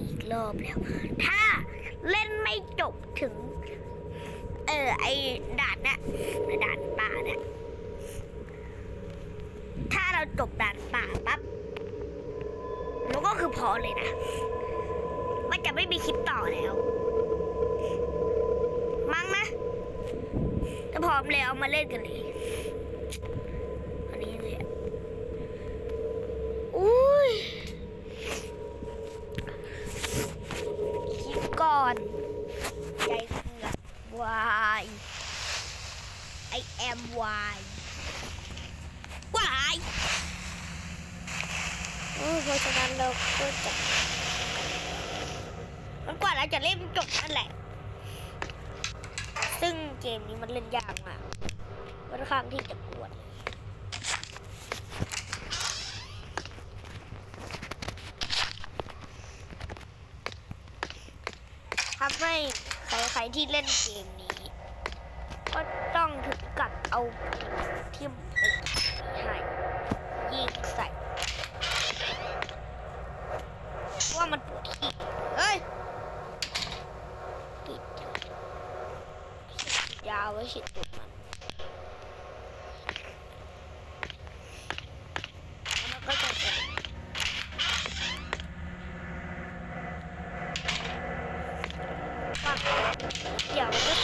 อีกรอบแล้ว ถ้าเล่นไม่จบถึง เออ ไอด่านน่ะด่านป่าน่ะถ้าเราจบด่านป่าปั๊บแล้วก็คือพอเลยนะ มันจะไม่มีคลิปต่อแล้ว มั้งนะถ้าพร้อมแล้วมาเล่นกันเลยอันนี้เลยอะอุ้ยคิดก่อน ใจเผือกวาย I am why วายเพราะฉะนั้น เราก็จะมันกว่าเราจะเล่นจบนั่นแหละ ซึ่งเกมนี้มันเล่นยากมากค่อนข้างที่จะปวดทำให้ใครๆที่เล่นเกมนี้ ก็ต้องถึงกับเอาทิมไปให้ยิงใส่เพราะว่า มันปวดขี้เฮ้ยติดยาวไว้ฉีดตุดมันแล้วมันก็จะเป็นปักเดี๋ยวมันก็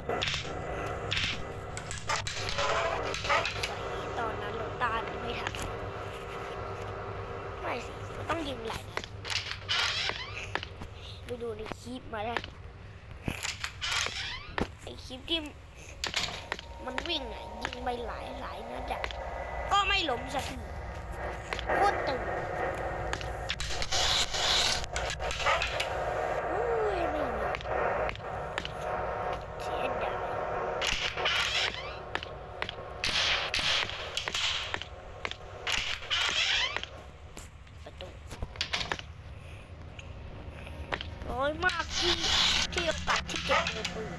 ตอนนั้นเราต้านไม่ทันไม่สิมันต้องยิงไหลนะ ไปดูในคลิปมาได้ไอคลิปที่มันวิ่งอะยิงไปหลายหลายนัดอะก็ไม่ล้มสักทีโคตรตึงโอ้ยไม่มีเสียดายประตูน้อยมากที่ที่โอกาสที่เก็บมือปืน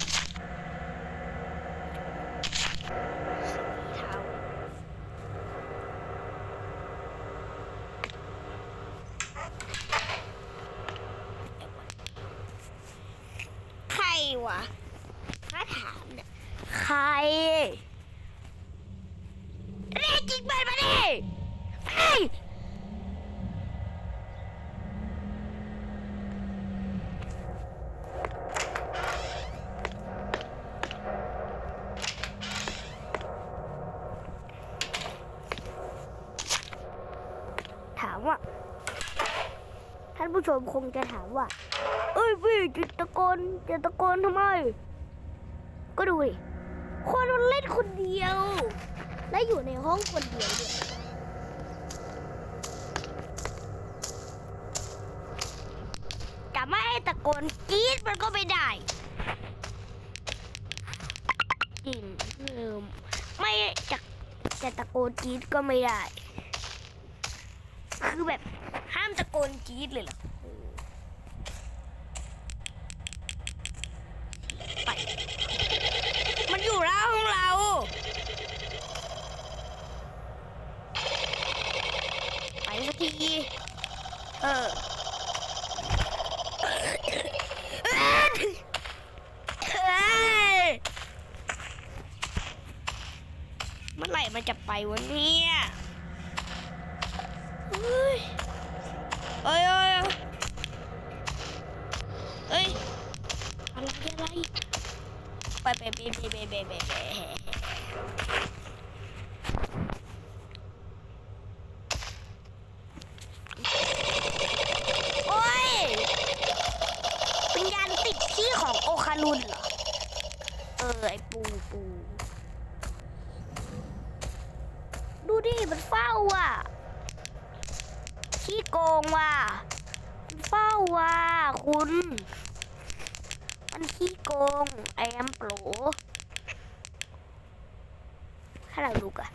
สีเทาเดี๋ยวก่อนใคร วะถ้าถามเนี่ยใครเรียกจริงเปิดมาดิเฮ้ยถามว่า ท่านผู้ชมคงจะถามว่า พี่จะตะโกนจะตะโกนทำไม ก็ดูดิคนมันเล่นคนเดียว และอยู่ในห้องคนเดียวด้วยจะไม่ให้ตะโกนกรี๊ดมันก็ไม่ได้จริงเออไม่จะจะตะโกนกรี๊ดก็ไม่ได้ คือแบบห้ามตะโกนกรี๊ดเลยเหรอไป มันอยู่แล้วของเรา ไปสักที เออเอ้ยเมื่อไหร่มันจะไปวะ เนี่ยเฮ้ยเอ้ยเอ้ยเอ้ยอะไรอะไรไปไปไปไปไปไปไปไปโอ้ยวิญญาณติดที่ของโอคารุนเหรอ เออ ไอปูปู ดูดิ มันเฝ้าอะขี้โกงว่ะมันเฝ้าว่ะคุณ มันขี้โกงไอแอมโปรให้เราดูกัน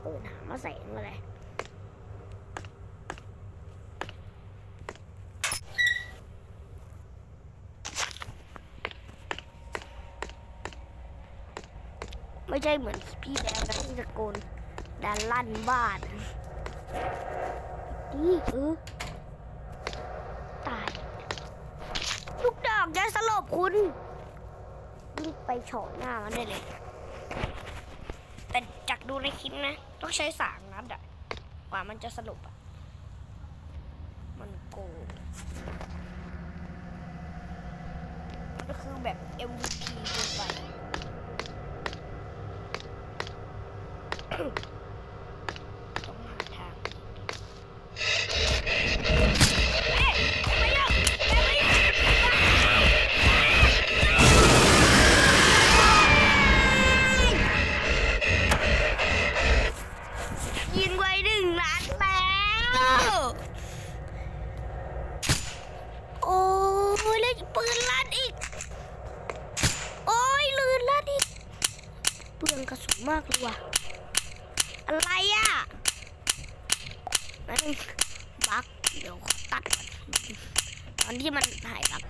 เปิดหามาใส่มาเลย ไม่ใช่เหมือนพี่แดงนะที่ตะโกนดันลั่นบ้านนี่เออตายลูกดอกจะสลบคุณวิ่งไปเฉาะหน้ามันได้เลยแต่จากดูในคลิปนะ ต้องใช้สางนัดอะกว่ามันจะสลบอะมันโกงมันก็คือแบบ MVP เกินไป ต้องหาทางยิงไว้หนึ่งนัดแล้วโอ้ยแล้วปืนลั่นอีก โอ้ยลืนลั่นอีก เปลืองกระสุนมากเลยว่ะ อะไรอะนั่นบักเดี๋ยวตัดก่อนตอนที่มันหายบัก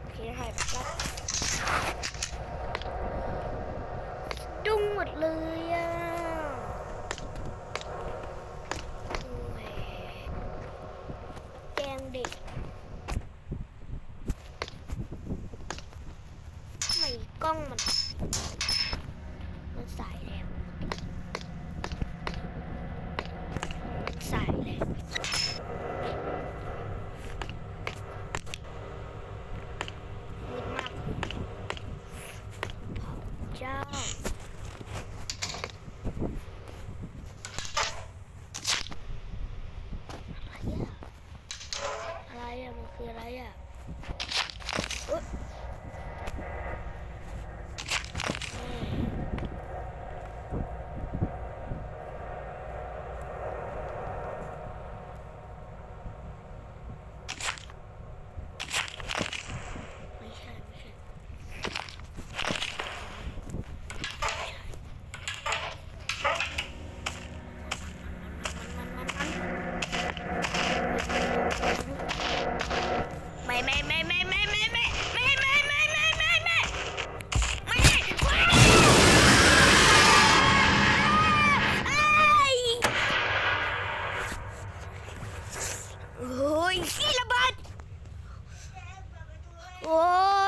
โอเคหายบักแล้วดุ้งหมดเลยอะโอ้ยแกล้งเด็กทำไมกล้องมัน มันสายแล้ว สายแล้วมืดมากเจ้า อะไรอะอะไรอะมันคืออะไรอะเอ๊ะอืม ไม่ใช่ ไม่ใช่ ไม่ไม่ไม่ไม่ไม่ไม่ไม่ไม่ไม่ไม่ไม่ไม่ไม่ไม่โอ้ยขี้ระเบิดโอ้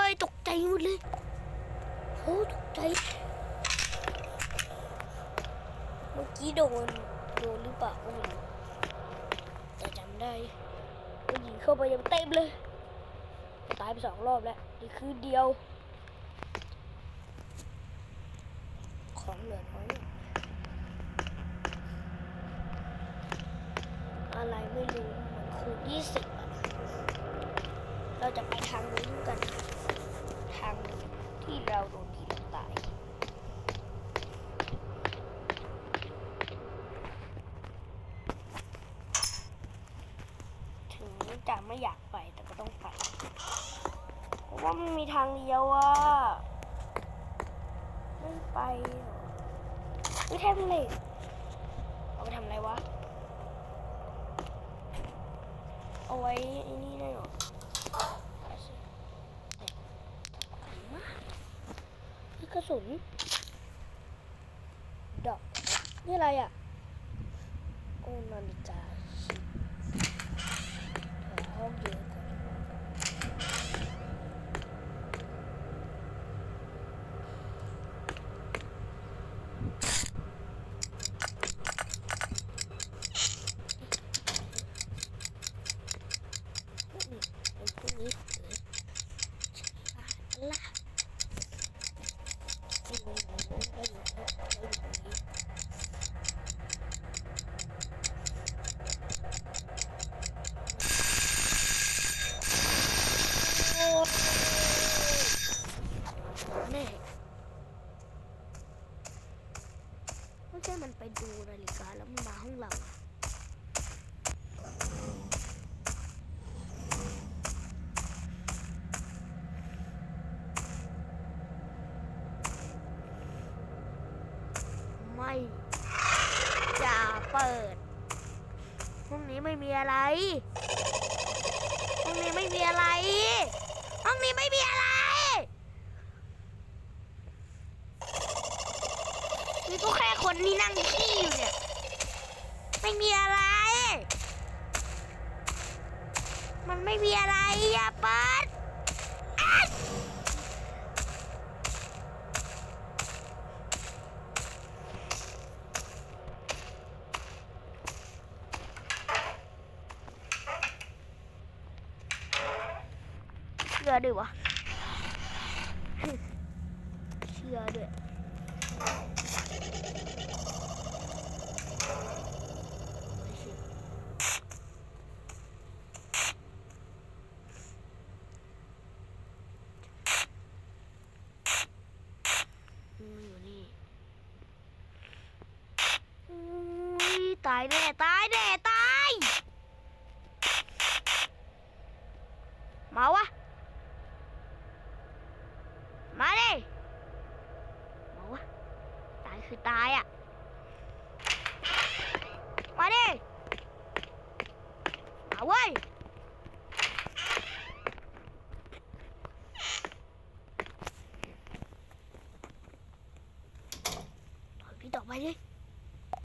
ยตกใจหมดเลยโอ้ตกใจเมื่อกี้โดนโดนหรือเปล่าก็ไม่รู้แต่จำได้ เข้าไปยังเต็มเลย ตายไปสองรอบแล้ว นี่คือเดียว ของเหลือน้อยอะไรไม่รู้เหมือนคูณยี่สิบเราจะไปทางนู้นกัน ทางที่เราโดนทีตาย ถึงจะไม่อยากไปแต่ก็ต้องไป เพราะว่า มีทางเดียวอะไม่ไปไม่แทมเหล็กเอาไปทำอะไรวะ เอาไว้ไอ้นี่ได้หรอนี่กระสุนดอกนี่อะไรอะ โอ้นาฬิกาห้องเยอะก่อนนี่เป็นพวกนี้เออละ แน่ไม่ ใช่มันไปดูนาฬิกาแล้วมันมาห้องเราไม่จะเปิด ห้องนี้ไม่มีอะไร ห้องนี้ไม่มีอะไร ห้องนี้ไม่มีอะไร ก็แค่คนที่นั่งขี้อยู่เนี่ย ไม่มีอะไร มันไม่มีอะไรอย่าเปิดอ๊ะเชื่อด้วยวะ เชื่อด้วย อืมอยู่นี่อุ้ย ตายแน่ตายแน่ตาย มาวะ มาดิมาวะ ตายคือตายอะ มาดิมาเว้ย